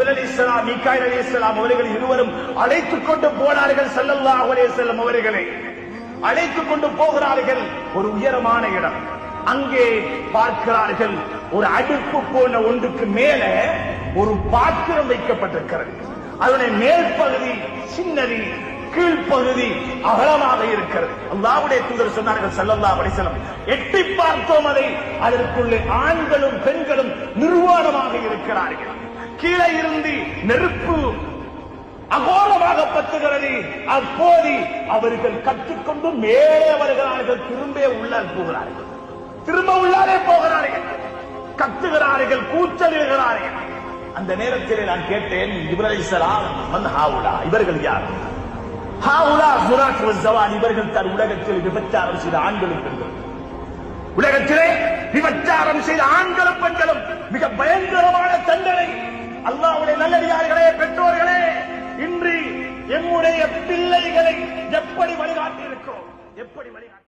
இஸ்லாம் அலைஹிஸ்ஸலாம் அலி இஸ்லாம் அவர்கள் இருவரும் அழைத்துக் கொண்டு போனார்கள் செல்லல்லா அலைஹி செல்லும் அவர்களை. அழைத்துக் கொண்டு போகிறார்கள் ஒரு உயரமான இடம். அங்கே பார்க்கிறார்கள் ஒரு அடுப்பு போன ஒன்றுக்கு மேல ஒரு பாத்திரம் வைக்கப்பட்டிருக்கிறது. அதனுடைய மேற்பகுதி சின்னதி கீழ்ப்பகுதி அகலமாக இருக்கிறது. அல்லாவுடைய தூதர் சொன்னார்கள் செல்லல்லா அலைஹி எட்டி பார்த்தோம் அதை அதற்குள்ளே ஆண்களும் பெண்களும் நிர்வாணமாக இருக்கிறார்கள். கீழே இருந்து நெருப்பு அகோரமாக பத்துகிறது அப்போது அவர்கள் கற்றுக்கொண்டு மேலே வருகிறார்கள் திரும்ப உள்ளால் போகிறார்கள். திரும்ப உள்ளாலே போகிறார்கள். கத்துகிறார்கள் கூச்சலிடுகிறார்கள். அந்த நேரத்தில் நான் கேட்டேன் இப்ராஹிம் மன் ஹாவுடா இவர்கள் யார்? இவர்கள் தன் உலகத்தில் விபச்சாரம் செய்த ஆண்களும் பெண்களும். உலகத்திலே விபச்சாரம் செய்த ஆண்களும் பெண்களும். மிக பயங்கரமான தண்டனை. அல்லாவுடைய நல்லடியார்களே பெற்றோர்களே இன்று எம்முடைய பிள்ளைகளை எப்படி வழிகாட்டி இருக்கிறோம் எப்படி வழிகாட்டி